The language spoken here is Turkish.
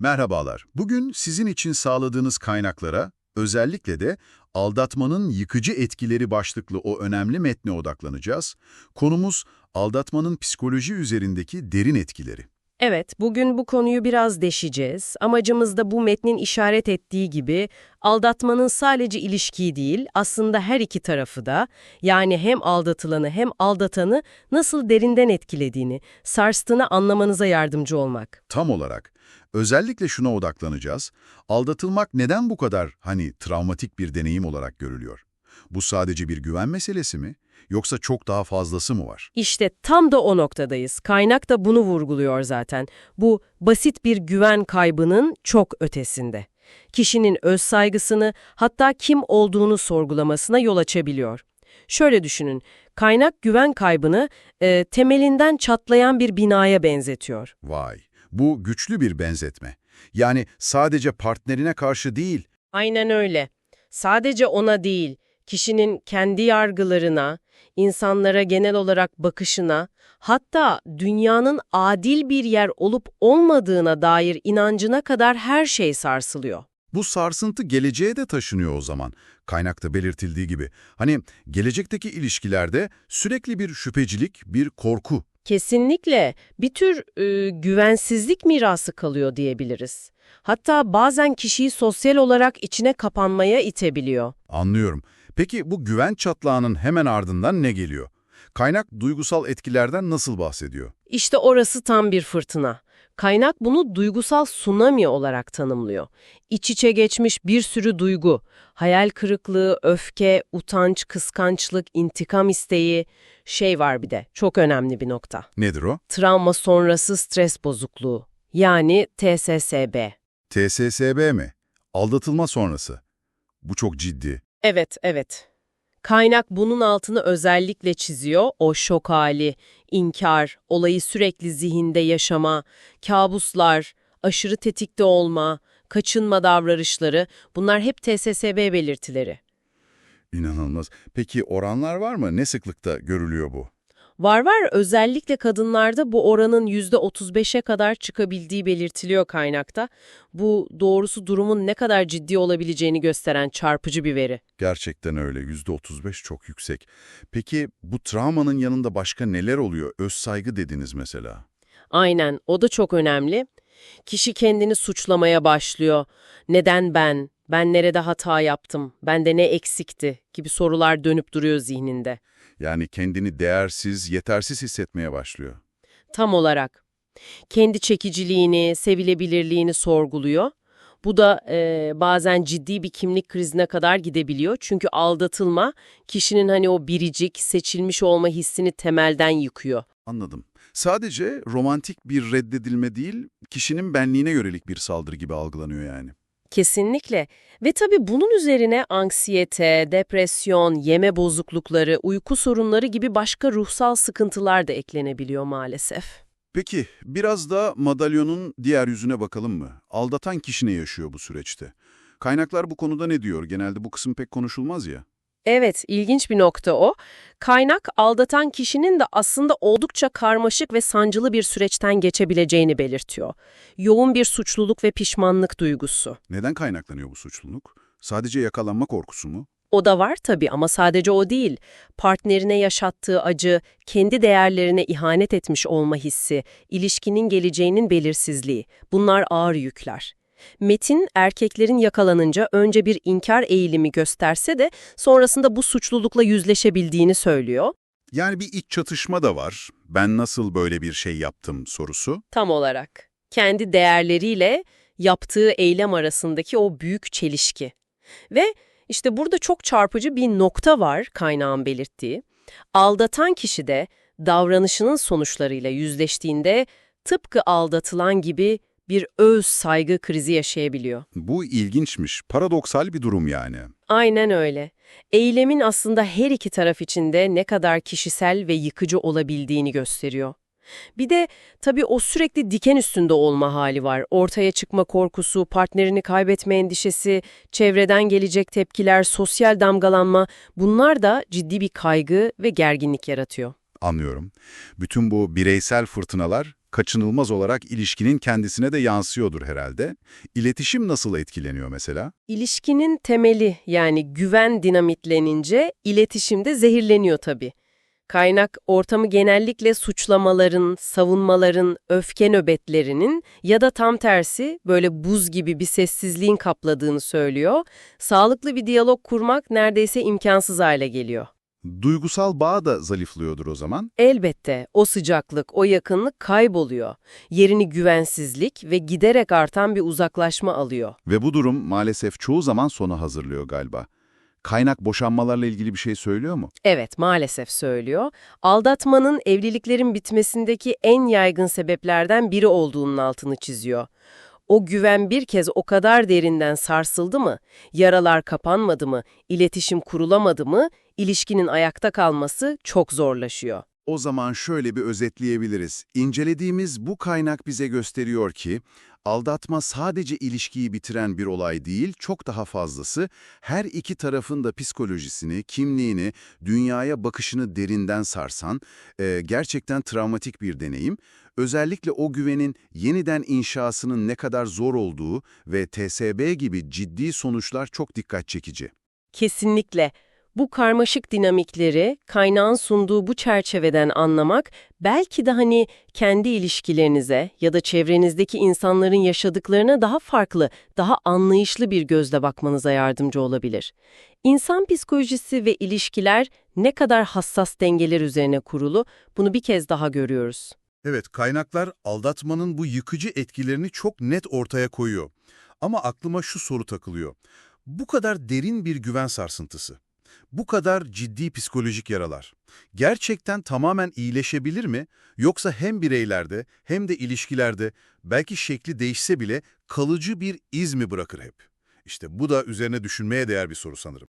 Merhabalar. Bugün sizin için sağladığınız kaynaklara, özellikle de aldatmanın yıkıcı etkileri başlıklı o önemli metne odaklanacağız. Konumuz aldatmanın psikoloji üzerindeki derin etkileri. Evet, bugün bu konuyu biraz deşeceğiz. Amacımız da bu metnin işaret ettiği gibi aldatmanın sadece ilişkiyi değil, aslında her iki tarafı da, yani hem aldatılanı hem aldatanı nasıl derinden etkilediğini, sarstığını anlamanıza yardımcı olmak. Tam olarak. Özellikle şuna odaklanacağız. Aldatılmak neden bu kadar hani travmatik bir deneyim olarak görülüyor? Bu sadece bir güven meselesi mi? Yoksa çok daha fazlası mı var? İşte tam da o noktadayız. Kaynak da bunu vurguluyor zaten. Bu basit bir güven kaybının çok ötesinde. Kişinin öz saygısını hatta kim olduğunu sorgulamasına yol açabiliyor. Şöyle düşünün, kaynak güven kaybını e, temelinden çatlayan bir binaya benzetiyor. Vay, bu güçlü bir benzetme. Yani sadece partnerine karşı değil, Aynen öyle. Sadece ona değil, kişinin kendi yargılarına, insanlara genel olarak bakışına, hatta dünyanın adil bir yer olup olmadığına dair inancına kadar her şey sarsılıyor. Bu sarsıntı geleceğe de taşınıyor o zaman. Kaynakta belirtildiği gibi. Hani gelecekteki ilişkilerde sürekli bir şüphecilik, bir korku. Kesinlikle bir tür e, güvensizlik mirası kalıyor diyebiliriz. Hatta bazen kişiyi sosyal olarak içine kapanmaya itebiliyor. Anlıyorum. Peki bu güven çatlağının hemen ardından ne geliyor? Kaynak duygusal etkilerden nasıl bahsediyor? İşte orası tam bir fırtına. Kaynak bunu duygusal tsunami olarak tanımlıyor. İç içe geçmiş bir sürü duygu, hayal kırıklığı, öfke, utanç, kıskançlık, intikam isteği, şey var bir de çok önemli bir nokta. Nedir o? Travma sonrası stres bozukluğu yani TSSB. TSSB mi? Aldatılma sonrası. Bu çok ciddi. Evet, evet. Kaynak bunun altını özellikle çiziyor. O şok hali, inkar, olayı sürekli zihinde yaşama, kabuslar, aşırı tetikte olma, kaçınma davranışları bunlar hep TSSB belirtileri. İnanılmaz. Peki oranlar var mı? Ne sıklıkta görülüyor bu? Var var özellikle kadınlarda bu oranın %35'e kadar çıkabildiği belirtiliyor kaynakta. Bu doğrusu durumun ne kadar ciddi olabileceğini gösteren çarpıcı bir veri. Gerçekten öyle. %35 çok yüksek. Peki bu travmanın yanında başka neler oluyor? Öz saygı dediniz mesela. Aynen, o da çok önemli. Kişi kendini suçlamaya başlıyor. Neden ben? Ben nerede hata yaptım? Bende ne eksikti? gibi sorular dönüp duruyor zihninde. Yani kendini değersiz, yetersiz hissetmeye başlıyor. Tam olarak. Kendi çekiciliğini, sevilebilirliğini sorguluyor. Bu da e, bazen ciddi bir kimlik krizine kadar gidebiliyor. Çünkü aldatılma kişinin hani o biricik, seçilmiş olma hissini temelden yıkıyor. Anladım. Sadece romantik bir reddedilme değil, kişinin benliğine yönelik bir saldırı gibi algılanıyor yani. Kesinlikle. Ve tabii bunun üzerine anksiyete, depresyon, yeme bozuklukları, uyku sorunları gibi başka ruhsal sıkıntılar da eklenebiliyor maalesef. Peki, biraz da madalyonun diğer yüzüne bakalım mı? Aldatan kişi ne yaşıyor bu süreçte? Kaynaklar bu konuda ne diyor? Genelde bu kısım pek konuşulmaz ya. Evet, ilginç bir nokta o. Kaynak aldatan kişinin de aslında oldukça karmaşık ve sancılı bir süreçten geçebileceğini belirtiyor. Yoğun bir suçluluk ve pişmanlık duygusu. Neden kaynaklanıyor bu suçluluk? Sadece yakalanma korkusu mu? O da var tabii ama sadece o değil. Partnerine yaşattığı acı, kendi değerlerine ihanet etmiş olma hissi, ilişkinin geleceğinin belirsizliği. Bunlar ağır yükler. Metin, erkeklerin yakalanınca önce bir inkar eğilimi gösterse de sonrasında bu suçlulukla yüzleşebildiğini söylüyor. Yani bir iç çatışma da var. Ben nasıl böyle bir şey yaptım sorusu. Tam olarak. Kendi değerleriyle yaptığı eylem arasındaki o büyük çelişki. Ve işte burada çok çarpıcı bir nokta var kaynağın belirttiği. Aldatan kişi de davranışının sonuçlarıyla yüzleştiğinde tıpkı aldatılan gibi bir öz saygı krizi yaşayabiliyor. Bu ilginçmiş. Paradoksal bir durum yani. Aynen öyle. Eylemin aslında her iki taraf için de ne kadar kişisel ve yıkıcı olabildiğini gösteriyor. Bir de tabii o sürekli diken üstünde olma hali var. Ortaya çıkma korkusu, partnerini kaybetme endişesi, çevreden gelecek tepkiler, sosyal damgalanma bunlar da ciddi bir kaygı ve gerginlik yaratıyor. Anlıyorum. Bütün bu bireysel fırtınalar kaçınılmaz olarak ilişkinin kendisine de yansıyordur herhalde. İletişim nasıl etkileniyor mesela? İlişkinin temeli yani güven dinamitlenince iletişimde zehirleniyor tabii. Kaynak ortamı genellikle suçlamaların, savunmaların, öfke nöbetlerinin ya da tam tersi böyle buz gibi bir sessizliğin kapladığını söylüyor. Sağlıklı bir diyalog kurmak neredeyse imkansız hale geliyor. Duygusal bağ da zayıflıyordur o zaman. Elbette o sıcaklık, o yakınlık kayboluyor. Yerini güvensizlik ve giderek artan bir uzaklaşma alıyor. Ve bu durum maalesef çoğu zaman sona hazırlıyor galiba. Kaynak boşanmalarla ilgili bir şey söylüyor mu? Evet, maalesef söylüyor. Aldatmanın evliliklerin bitmesindeki en yaygın sebeplerden biri olduğunun altını çiziyor. O güven bir kez o kadar derinden sarsıldı mı, yaralar kapanmadı mı, iletişim kurulamadı mı, ilişkinin ayakta kalması çok zorlaşıyor. O zaman şöyle bir özetleyebiliriz. İncelediğimiz bu kaynak bize gösteriyor ki, aldatma sadece ilişkiyi bitiren bir olay değil, çok daha fazlası, her iki tarafın da psikolojisini, kimliğini, dünyaya bakışını derinden sarsan, e, gerçekten travmatik bir deneyim. Özellikle o güvenin yeniden inşasının ne kadar zor olduğu ve TSB gibi ciddi sonuçlar çok dikkat çekici. Kesinlikle. Bu karmaşık dinamikleri kaynağın sunduğu bu çerçeveden anlamak belki de hani kendi ilişkilerinize ya da çevrenizdeki insanların yaşadıklarına daha farklı, daha anlayışlı bir gözle bakmanıza yardımcı olabilir. İnsan psikolojisi ve ilişkiler ne kadar hassas dengeler üzerine kurulu bunu bir kez daha görüyoruz. Evet, kaynaklar aldatmanın bu yıkıcı etkilerini çok net ortaya koyuyor. Ama aklıma şu soru takılıyor. Bu kadar derin bir güven sarsıntısı, bu kadar ciddi psikolojik yaralar, gerçekten tamamen iyileşebilir mi? Yoksa hem bireylerde hem de ilişkilerde belki şekli değişse bile kalıcı bir iz mi bırakır hep? İşte bu da üzerine düşünmeye değer bir soru sanırım.